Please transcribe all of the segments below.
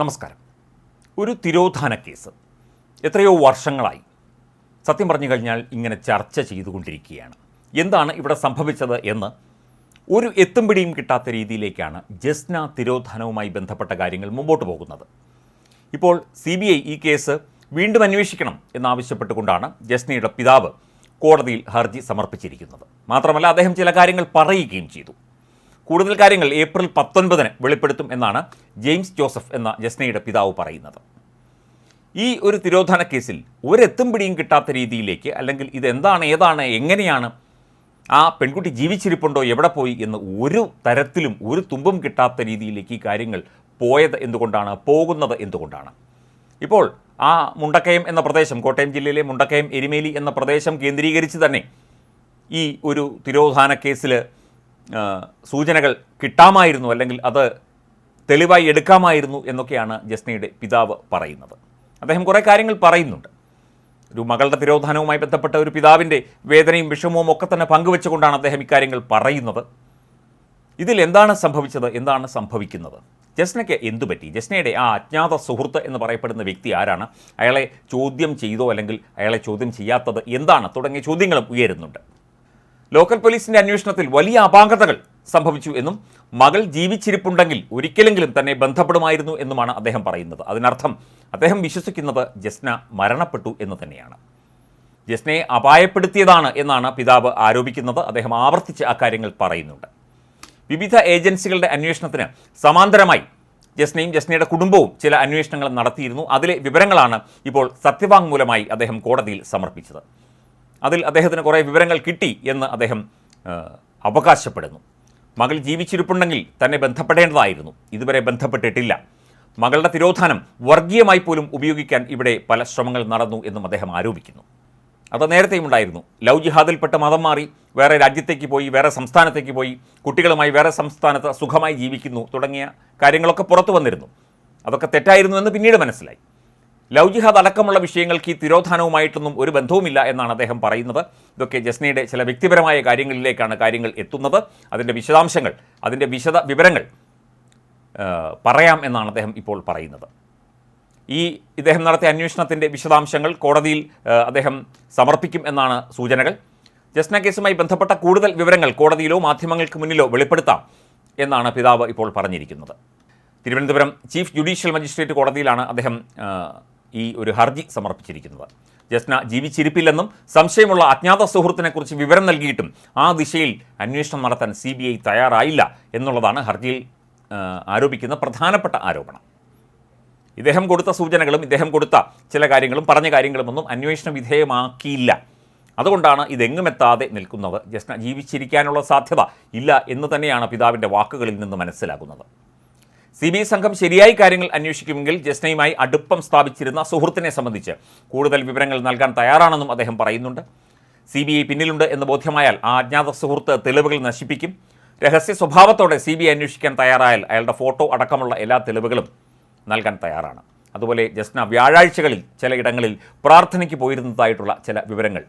നമസ്കാരം. ഒരു തിരോധാന കേസ്. എത്രയോ വർഷങ്ങളായി. സത്യം പറഞ്ഞു കഴിഞ്ഞാൽ ഇങ്ങനെ ചർച്ച ചെയ്തുകൊണ്ടിരിക്കുകയാണ്. എന്താണ് ഇവിടെ സംഭവിച്ചത് എന്ന് ഒരു എത്തും പിടിയും കിട്ടാത്ത രീതിയിലേക്കാണ് ജസ്ന തിരോധാനവുമായി ബന്ധപ്പെട്ട കാര്യങ്ങൾ മുമ്പോട്ട് പോകുന്നത്. ഇപ്പോൾ സി ബി ഐ ഈ കേസ് വീണ്ടും അന്വേഷിക്കണം എന്നാവശ്യപ്പെട്ടുകൊണ്ടാണ് ജസ്നയുടെ പിതാവ് കോടതിയിൽ ഹർജി സമർപ്പിച്ചിരിക്കുന്നത്. മാത്രമല്ല അദ്ദേഹം ചില കാര്യങ്ങൾ പറയുകയും ചെയ്തു. കൂടുതൽ കാര്യങ്ങൾ ഏപ്രിൽ പത്തൊൻപതിന് വെളിപ്പെടുത്തും എന്നാണ് ജെയിംസ് ജോസഫ് എന്ന ജസ്നയുടെ പിതാവ് പറയുന്നത്. ഈ ഒരു തിരോധാന കേസിൽ ഒരെത്തും പിടിയും കിട്ടാത്ത രീതിയിലേക്ക് അല്ലെങ്കിൽ ഇതെന്താണ് ഏതാണ് എങ്ങനെയാണ് ആ പെൺകുട്ടി ജീവിച്ചിരിപ്പുണ്ടോ എവിടെ പോയി എന്ന് ഒരു തരത്തിലും ഒരു തുമ്പും കിട്ടാത്ത രീതിയിലേക്ക് ഈ കാര്യങ്ങൾ പോയത് എന്തുകൊണ്ടാണ് പോകുന്നത് എന്തുകൊണ്ടാണ്? ഇപ്പോൾ ആ മുണ്ടക്കയം എന്ന പ്രദേശം കോട്ടയം ജില്ലയിലെ മുണ്ടക്കയം എരിമേലി എന്ന പ്രദേശം കേന്ദ്രീകരിച്ച് തന്നെ ഈ ഒരു തിരോധാന കേസിൽ സൂചനകൾ കിട്ടാമായിരുന്നു അല്ലെങ്കിൽ അത് തെളിവായി എടുക്കാമായിരുന്നു എന്നൊക്കെയാണ് ജസ്നയുടെ പിതാവ് പറയുന്നത്. അദ്ദേഹം കുറേ കാര്യങ്ങൾ പറയുന്നുണ്ട്. ഒരു മകളുടെ തിരോധാനവുമായി ബന്ധപ്പെട്ട ഒരു പിതാവിന്റെ വേദനയും വിഷമവും ഒക്കെ തന്നെ പങ്കുവെച്ചുകൊണ്ടാണ് അദ്ദേഹം ഇക്കാര്യങ്ങൾ പറയുന്നത്. ഇതിൽ എന്താണ് സംഭവിച്ചത്? എന്താണ് സംഭവിക്കുന്നത്? ജസ്നയ്ക്ക് എന്തു പറ്റി? ജസ്നയുടെ ആ അജ്ഞാത സുഹൃത്ത് എന്ന് പറയപ്പെടുന്ന വ്യക്തി ആരാണ്? അയാളെ ചോദ്യം ചെയ്തോ അല്ലെങ്കിൽ അയാളെ ചോദ്യം ചെയ്യാത്തത് എന്താണ്? തുടങ്ങിയ ചോദ്യങ്ങളും ഉയരുന്നുണ്ട്. ലോക്കൽ പോലീസിന്റെ അന്വേഷണത്തിൽ വലിയ അപാകതകൾ സംഭവിച്ചു എന്നും മകൾ ജീവിച്ചിരിപ്പുണ്ടെങ്കിൽ ഒരിക്കലെങ്കിലും തന്നെ ബന്ധപ്പെടുമായിരുന്നു എന്നുമാണ് അദ്ദേഹം പറയുന്നത്. അതിനർത്ഥം അദ്ദേഹം വിശ്വസിക്കുന്നത് ജസ്ന മരണപ്പെട്ടു എന്ന് തന്നെയാണ്. ജസ്നയെ അപായപ്പെടുത്തിയതാണ് എന്നാണ് പിതാവ് ആരോപിക്കുന്നത്. അദ്ദേഹം ആവർത്തിച്ച് അക്കാര്യങ്ങൾ പറയുന്നുണ്ട്. വിവിധ ഏജൻസികളുടെ അന്വേഷണത്തിന് സമാന്തരമായി ജസ്നയും ജസ്നയുടെ കുടുംബവും ചില അന്വേഷണങ്ങൾ നടത്തിയിരുന്നു. അതിലെ വിവരങ്ങളാണ് ഇപ്പോൾ സത്യവാങ്മൂലമായി അദ്ദേഹം കോടതിയിൽ സമർപ്പിച്ചത്. അതിൽ അദ്ദേഹത്തിന് കുറേ വിവരങ്ങൾ കിട്ടി എന്ന് അദ്ദേഹം അവകാശപ്പെടുന്നു. മകൾ ജീവിച്ചിരിപ്പുണ്ടെങ്കിൽ തന്നെ ബന്ധപ്പെടേണ്ടതായിരുന്നു. ഇതുവരെ ബന്ധപ്പെട്ടിട്ടില്ല. മകളുടെ തിരോധാനം വർഗീയമായി പോലും ഉപയോഗിക്കാൻ ഇവിടെ പല ശ്രമങ്ങൾ നടന്നു എന്നും അദ്ദേഹം ആരോപിക്കുന്നു. അത് നേരത്തെയും ഉണ്ടായിരുന്നു. ലവ് ജിഹാദിൽപ്പെട്ട് മതം മാറി വേറെ രാജ്യത്തേക്ക് പോയി വേറെ സംസ്ഥാനത്തേക്ക് പോയി കുട്ടികളുമായി വേറെ സംസ്ഥാനത്ത് സുഖമായി ജീവിക്കുന്നു തുടങ്ങിയ കാര്യങ്ങളൊക്കെ പുറത്തു വന്നിരുന്നു. അതൊക്കെ തെറ്റായിരുന്നു എന്ന് പിന്നീട് മനസ്സിലായി. ലവ് അടക്കമുള്ള വിഷയങ്ങൾക്ക് ഈ തിരോധാനവുമായിട്ടൊന്നും ഒരു ബന്ധവുമില്ല എന്നാണ് അദ്ദേഹം പറയുന്നത്. ഇതൊക്കെ ജസ്നയുടെ ചില വ്യക്തിപരമായ കാര്യങ്ങളിലേക്കാണ് കാര്യങ്ങൾ എത്തുന്നത്. അതിന്റെ വിശദാംശങ്ങൾ അതിന്റെ വിശദ വിവരങ്ങൾ പറയാം എന്നാണ് അദ്ദേഹം ഇപ്പോൾ പറയുന്നത്. ഈ ഇദ്ദേഹം നടത്തിയ അന്വേഷണത്തിന്റെ വിശദാംശങ്ങൾ കോടതിയിൽ അദ്ദേഹം സമർപ്പിക്കും എന്നാണ് സൂചനകൾ. ജസ്ന കേസുമായി ബന്ധപ്പെട്ട കൂടുതൽ വിവരങ്ങൾ കോടതിയിലോ മാധ്യമങ്ങൾക്ക് മുന്നിലോ വെളിപ്പെടുത്താം എന്നാണ് പിതാവ് ഇപ്പോൾ പറഞ്ഞിരിക്കുന്നത്. തിരുവനന്തപുരം ചീഫ് ജുഡീഷ്യൽ മജിസ്ട്രേറ്റ് കോടതിയിലാണ് അദ്ദേഹം ഈ ഒരു ഹർജി സമർപ്പിച്ചിരിക്കുന്നത്. ജസ്ന ജീവിച്ചിരിപ്പില്ലെന്നും സംശയമുള്ള അജ്ഞാത സുഹൃത്തിനെക്കുറിച്ച് വിവരം നൽകിയിട്ടും ആ ദിശയിൽ അന്വേഷണം നടത്താൻ സി ബി ഐ തയ്യാറായില്ല എന്നുള്ളതാണ് ഹർജിയിൽ ആരോപിക്കുന്ന പ്രധാനപ്പെട്ട ആരോപണം. ഇദ്ദേഹം കൊടുത്ത സൂചനകളും ഇദ്ദേഹം കൊടുത്ത ചില കാര്യങ്ങളും പറഞ്ഞ കാര്യങ്ങളുമൊന്നും അന്വേഷണ വിധേയമാക്കിയില്ല. അതുകൊണ്ടാണ് ഇതെങ്ങുമെത്താതെ നിൽക്കുന്നത്. ജസ്ന ജീവിച്ചിരിക്കാനുള്ള സാധ്യത ഇല്ല എന്ന് തന്നെയാണ് പിതാവിന്റെ വാക്കുകളിൽ നിന്ന് മനസ്സിലാകുന്നത്. സി ബി ഐ സംഘം ശരിയായി കാര്യങ്ങൾ അന്വേഷിക്കുമെങ്കിൽ ജസ്നയുമായി അടുപ്പം സ്ഥാപിച്ചിരുന്ന സുഹൃത്തിനെ സംബന്ധിച്ച് കൂടുതൽ വിവരങ്ങൾ നൽകാൻ തയ്യാറാണെന്നും അദ്ദേഹം പറയുന്നുണ്ട്. സി ബി ഐ പിന്നിലുണ്ട് എന്ന് ബോധ്യമായാൽ ആ അജ്ഞാത സുഹൃത്ത് തെളിവുകൾ നശിപ്പിക്കും. രഹസ്യ സ്വഭാവത്തോടെ സി ബി ഐ അന്വേഷിക്കാൻ തയ്യാറായാൽ അയാളുടെ ഫോട്ടോ അടക്കമുള്ള എല്ലാ തെളിവുകളും നൽകാൻ തയ്യാറാണ്. അതുപോലെ ജസ്ന വ്യാഴാഴ്ചകളിൽ ചില ഇടങ്ങളിൽ പ്രാർത്ഥനയ്ക്ക് പോയിരുന്നതായിട്ടുള്ള ചില വിവരങ്ങൾ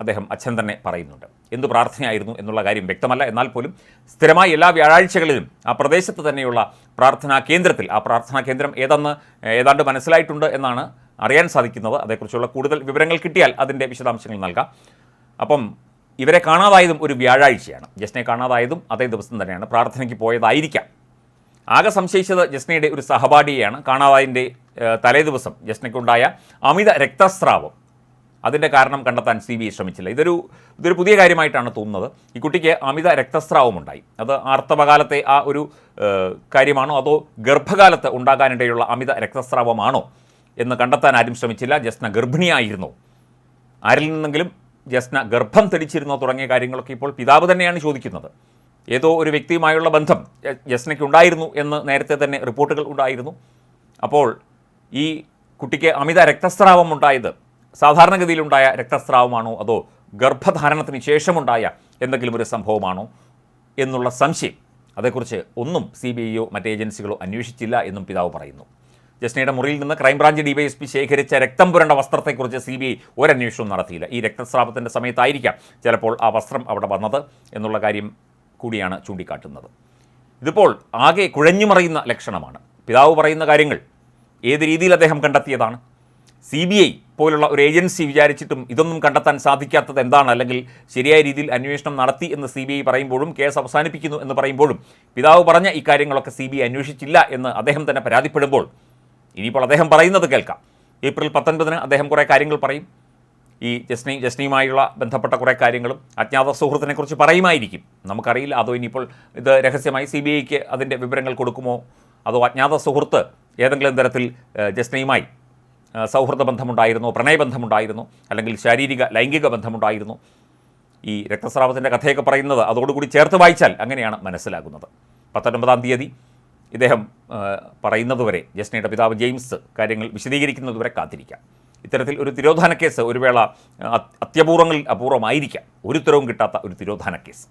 അദ്ദേഹം അച്ഛൻ തന്നെ പറയുന്നുണ്ട്. എന്തു പ്രാർത്ഥനയായിരുന്നു എന്നുള്ള കാര്യം വ്യക്തമല്ല. എന്നാൽ പോലും സ്ഥിരമായി എല്ലാ വ്യാഴാഴ്ചകളിലും ആ പ്രദേശത്ത് തന്നെയുള്ള പ്രാർത്ഥനാ കേന്ദ്രത്തിൽ ആ പ്രാർത്ഥനാ കേന്ദ്രം ഏതെന്ന് ഏതാണ്ട് മനസ്സിലായിട്ടുണ്ട് എന്നാണ് അറിയാൻ സാധിക്കുന്നത്. അതേക്കുറിച്ചുള്ള കൂടുതൽ വിവരങ്ങൾ കിട്ടിയാൽ അതിന്റെ വിശദാംശങ്ങൾ നൽകാം. അപ്പം ഇവരെ കാണാതായതും ഒരു വ്യാഴാഴ്ചയാണ്. ജസ്നെ കാണാതായതും അതേ ദിവസം തന്നെയാണ്. പ്രാർത്ഥനയ്ക്ക് പോയതായിരിക്കാം. ആകെ സംശയിച്ചത് ജസ്നയുടെ ഒരു സഹപാഠിയെയാണ്. കാണാതായതിന്റെ തലേ ദിവസം ജസ്നയ്ക്കുണ്ടായ അമിത രക്തസ്രാവം. അതിന്റെ കാരണം കണ്ടെത്താൻ സി ബി ഐ ശ്രമിച്ചില്ല. ഇതൊരു ഇതൊരു പുതിയ കാര്യമായിട്ടാണ് തോന്നുന്നത്. ഈ കുട്ടിക്ക് അമിത രക്തസ്രാവമുണ്ടായി. അത് ആർത്തവകാലത്തെ ആ ഒരു കാര്യമാണോ? അതോ ഗർഭകാലത്ത് ഉണ്ടാകാനിടയുള്ള അമിത രക്തസ്രാവമാണോ എന്ന് കണ്ടെത്താൻ ആരും ശ്രമിച്ചില്ല. ജസ്ന ഗർഭിണിയായിരുന്നു. ആരിൽ നിന്നെങ്കിലും ജസ്ന ഗർഭം ധരിച്ചിരുന്നോ തുടങ്ങിയ കാര്യങ്ങളൊക്കെ ഇപ്പോൾ പിതാവ് തന്നെയാണ് ചോദിക്കുന്നത്. ഏതോ ഒരു വ്യക്തിയുമായുള്ള ബന്ധം ജസ്നയ്ക്ക് ഉണ്ടായിരുന്നു എന്ന് നേരത്തെ തന്നെ റിപ്പോർട്ടുകൾ ഉണ്ടായിരുന്നു. അപ്പോൾ ഈ കുട്ടിക്ക് അമിത രക്തസ്രാവം ഉണ്ടായത് സാധാരണഗതിയിലുണ്ടായ രക്തസ്രാവമാണോ അതോ ഗർഭധാരണത്തിന് ശേഷമുണ്ടായ എന്തെങ്കിലും ഒരു സംഭവമാണോ എന്നുള്ള സംശയം അതേക്കുറിച്ച് ഒന്നും സി ബി ഐയോ മറ്റ് ഏജൻസികളോ അന്വേഷിച്ചില്ല എന്നും പിതാവ് പറയുന്നു. ജസ്നയുടെ മുറിയിൽ നിന്ന് ക്രൈംബ്രാഞ്ച് ഡിവൈഎസ്പി ശേഖരിച്ച രക്തം പുരണ്ട വസ്ത്രത്തെക്കുറിച്ച് സി ബി ഐ ഒരന്വേഷണവും നടത്തിയില്ല. ഈ രക്തസ്രാവത്തിന്റെ സമയത്തായിരിക്കാം ചിലപ്പോൾ ആ വസ്ത്രം അവിടെ വന്നത് എന്നുള്ള കാര്യം കൂടിയാണ് ചൂണ്ടിക്കാട്ടുന്നത്. ഇതിപ്പോൾ ആകെ കുഴഞ്ഞുമറിയുന്ന ലക്ഷണമാണ്. പിതാവ് പറയുന്ന കാര്യങ്ങൾ ഏത് രീതിയിൽ അദ്ദേഹം കണ്ടെത്തിയതാണ്? സി ബി ഐ പോലുള്ള ഒരു ഏജൻസി വിചാരിച്ചിട്ടും ഇതൊന്നും കണ്ടെത്താൻ സാധിക്കാത്തത് എന്താണ്? അല്ലെങ്കിൽ ശരിയായ രീതിയിൽ അന്വേഷണം നടത്തി എന്ന് സി ബി ഐ പറയുമ്പോഴും കേസ് അവസാനിപ്പിക്കുന്നു എന്ന് പറയുമ്പോഴും പിതാവ് പറഞ്ഞ ഇക്കാര്യങ്ങളൊക്കെ സി ബി ഐ അന്വേഷിച്ചില്ല എന്ന് അദ്ദേഹം തന്നെ പരാതിപ്പെടുമ്പോൾ ഇനിയിപ്പോൾ അദ്ദേഹം പറയുന്നത് കേൾക്കാം. ഏപ്രിൽ പത്തൊൻപതിന് അദ്ദേഹം കുറേ കാര്യങ്ങൾ പറയും. ഈ ജസ്നി ജസ്നിയുമായുള്ള ബന്ധപ്പെട്ട കുറേ കാര്യങ്ങളും അജ്ഞാത സുഹൃത്തിനെക്കുറിച്ച് പറയുമായിരിക്കും. നമുക്കറിയില്ല അതോ ഇനിയിപ്പോൾ ഇത് രഹസ്യമായി സി ബി ഐക്ക് അതിന്റെ വിവരങ്ങൾ കൊടുക്കുമോ? അതോ അജ്ഞാത സുഹൃത്ത് ഏതെങ്കിലും തരത്തിൽ ജസ്നയുമായി സൗഹൃദ ബന്ധമുണ്ടായിരുന്നോ പ്രണയബന്ധമുണ്ടായിരുന്നോ അല്ലെങ്കിൽ ശാരീരിക ലൈംഗിക ബന്ധമുണ്ടായിരുന്നോ. ഈ രക്തസ്രാവത്തിന്റെ കഥയൊക്കെ പറയുന്നത് അതോടുകൂടി ചേർത്ത് വായിച്ചാൽ അങ്ങനെയാണ് മനസ്സിലാകുന്നത്. പത്തൊൻപതാം തീയതി ഇദ്ദേഹം പറയുന്നതുവരെ ജസ്നയുടെ പിതാവ് ജെയിംസ് കാര്യങ്ങൾ വിശദീകരിക്കുന്നതുവരെ കാത്തിരിക്കാം. ഇത്തരത്തിൽ ഒരു തിരോധാന കേസ് ഒരു വേള അത്യപൂർവങ്ങളിൽ അപൂർവമായിരിക്കാം ഒരു ഉത്തരവും കിട്ടാത്ത ഒരു തിരോധാന കേസ്.